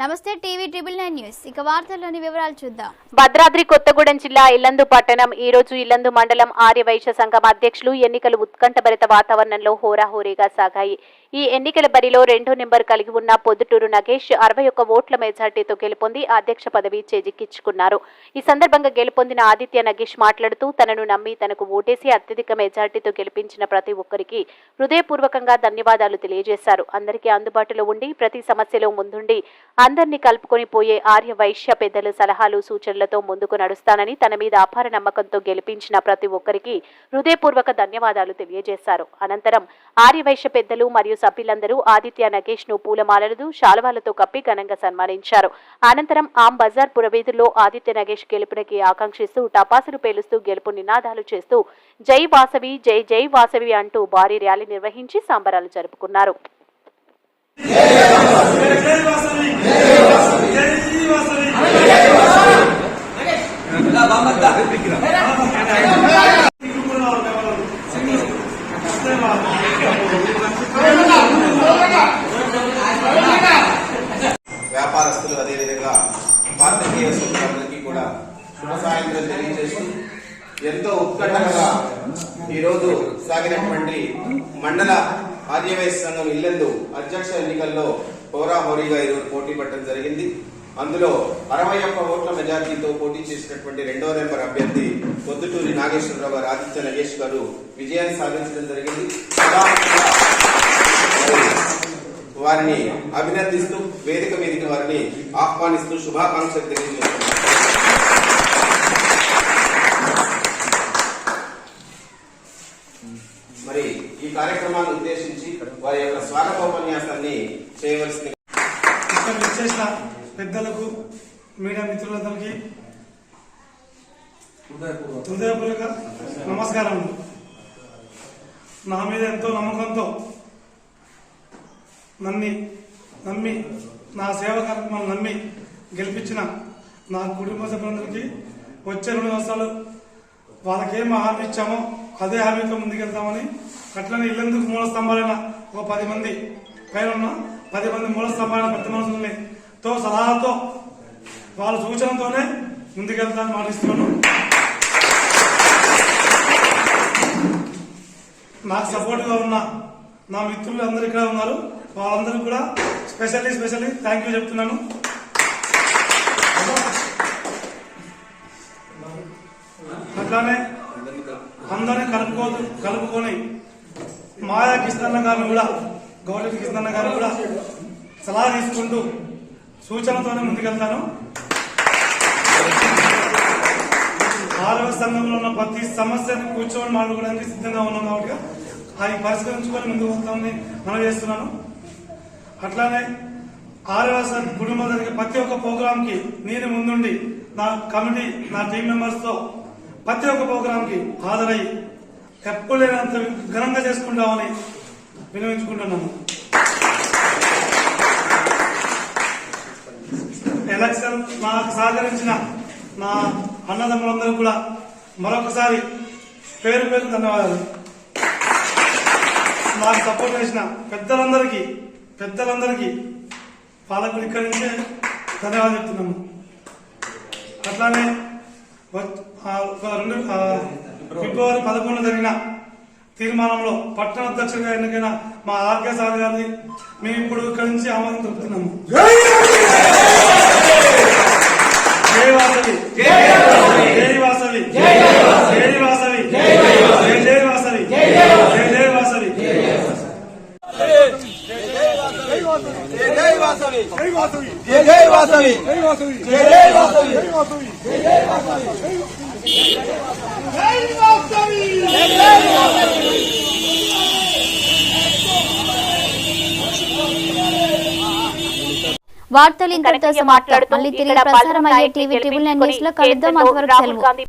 నమస్తే TV triple nine news. ఇక వార్తల్లోని వివరాలు చూద్దాం. భద్రాద్రి కొత్తగూడెం జిల్లా ఇల్లందు పట్టణం ఈ రోజు ఇల్లందు మండలం ఆర్యవైశ్య సంఘం అధ్యక్షులు ఎన్నికలు ఉత్కంఠభరిత వాతావరణంలో హోరాహోరీగా సాగాయి. ఈ ఎన్నికల బరిలో రెండో నెంబర్ కలిగి ఉన్న పొద్దుటూరు నగేష్ అరవై ఒక్క ఓట్ల మెజార్టీతో గెలుపొంది అధ్యక్ష పదవి చేజిక్కించుకున్నారు. ఈ సందర్భంగా గెలుపొందిన ఆదిత్య నగేష్ మాట్లాడుతూ తనను నమ్మి తనకు ఓటేసి అత్యధిక మెజార్టీతో గెలిపించిన ప్రతి ఒక్కరికి హృదయపూర్వకంగా ధన్యవాదాలు తెలియజేశారు. అందరికీ అందుబాటులో ఉండి ప్రతి సమస్యలో ముందుండి అందరినీ కలుపుకొని పోయే ఆర్య వైశ్య పెద్దల సలహాలు సూచనలతో ముందుకు నడుస్తానని తన మీద అపార నమ్మకంతో గెలిపించిన ప్రతి ఒక్కరికి హృదయపూర్వక ధన్యవాదాలు తెలియజేశారు. అనంతరం ఆర్య వైశ్య పెద్దలు మరియు సభ్యులందరూ ఆదిత్య నగేష్ను పూలమాలలు శాలువాలతో కప్పి ఘనంగా సన్మానించారు. అనంతరం ఆమ్ బజార్ పురవీధుల్లో ఆదిత్య నగేష్ గెలుపునకి ఆకాంక్షిస్తూ టపాసులు పేలుస్తూ గెలుపు నినాదాలు చేస్తూ జై వాసవి జై జై వాసవి అంటూ భారీ ర్యాలీ నిర్వహించి సంబరాలు జరుపుకున్నారు. తెలియజేస్తూ ఎంతో ఉత్కంఠగా ఈరోజు సాగినటువంటి మండల ఆర్యవైశ్య సంఘం ఇల్లందు అధ్యక్ష ఎన్నికల్లో హోరాహోరీగా ఈరోజు పోటీ పడటం జరిగింది. అందులో అరవై ఒక్క ఓట్ల మెజార్టీతో పోటీ చేసినటువంటి రెండో నెంబర్ అభ్యర్థి పొద్దుటూరి నాగేశ్వరరావు గారు ఆదిత్య నగేష్ గారు విజయాన్ని సాధించడం జరిగింది. వారిని అభినందిస్తూ వేదిక మీదకి వారిని ఆహ్వానిస్తూ శుభాకాంక్షలు తెలియజేస్తున్నారు మరి ఈ కార్యక్రమాన్ని ఉద్దేశించి వారి యొక్క స్వాగతోపన్యాసాన్ని చేయవలసింది. ఇక్కడ విచ్చేసిన పెద్దలకు మీడియా మిత్రులందరికీ హృదయపూర్వక నమస్కారం నా మీద ఎంతో నమ్మకంతో నమ్మి నమ్మి నా సేవ కార్యక్రమాలు నమ్మి గెలిపించిన నా కుటుంబ సభ్యులందరికీ వచ్చే రెండు సంవత్సరాలు వాళ్ళకేం హామీ ఇచ్చామో అదే హామీతో ముందుకెళ్తామని అట్లనే ఇల్లందుకు మూల స్తంభాలైన ఒక పది మంది పైన ఉన్న పది మంది మూల స్తంభాలైన ప్రతి మనుషుల్ని తో సలహాలతో వాళ్ళ సూచనతోనే ముందుకెళ్తాను మాటిస్తున్నాను. నాకు సపోర్ట్గా ఉన్న నా మిత్రులు అందరు ఇక్కడ ఉన్నారు. వాళ్ళందరూ కూడా స్పెషల్లీ స్పెషల్లీ థ్యాంక్ యూ చెప్తున్నాను. అట్లానే అందరినీ కలుపుకో కలుపుకొని మాయా కృష్ణన్న గారిని కూడా గౌరవ కృష్ణన్న గారిని కూడా సలహా తీసుకుంటూ సూచనతోనే ముందుకెళ్తాను. ఆరోగ్య సంఘంలో ఉన్న ప్రతి సమస్యను కూర్చొని మాట్లాడుకోవడానికి సిద్ధంగా ఉన్నాం కాబట్టి అది పరిష్కరించుకొని ముందుకు వస్తామని మనం చేస్తున్నాను. అట్లానే ఆరోగ్య కుటుంబం జరిగే ప్రతి ఒక్క ప్రోగ్రామ్కి నేను ముందుండి నా కమిటీ నా టీం మెంబర్స్తో ప్రతి ఒక్క ప్రోగ్రామ్కి హాజరై ఎప్పుడు లేనంత ఘనంగా చేసుకుంటామని వినియోగించుకుంటున్నాము. ఎలక్షన్ నాకు సహకరించిన నా అన్నదమ్ములందరూ కూడా మరొకసారి పేరు పేరు ధన్యవాదాలు. నాకు సపోర్ట్ చేసిన పెద్దలందరికీ పెద్దలందరికీ పాలకులు ఇక్కడి నుంచే ధన్యవాదాలు చెప్తున్నాము. అట్లానే ఒక రెండు ఫిబ్రవరి పదకొండు జరిగిన తీర్మానంలో పట్టణ అధ్యక్షుడిగా ఎన్నికైన మా ఆర్కే సార్ గారిని మేము ఇప్పుడు ఇక్కడి నుంచి ఆమోదం తెలుపుతున్నాము జై వాసవి. జై వాసవి జై వాసవి జై జై వాసవి జై జై వాసవి జై జై వాసవి జై జై వాసవి వార్తలు ఇంతటితో కనకయ్య సమాప్తం. మాట్లాడుతూ మళ్ళీ తిరిగి ప్రసారం అయ్యే టీవీ ట్రిబుల్ నైన్ న్యూస్లో కలుద్దాం. అంతవరకు సెలవు.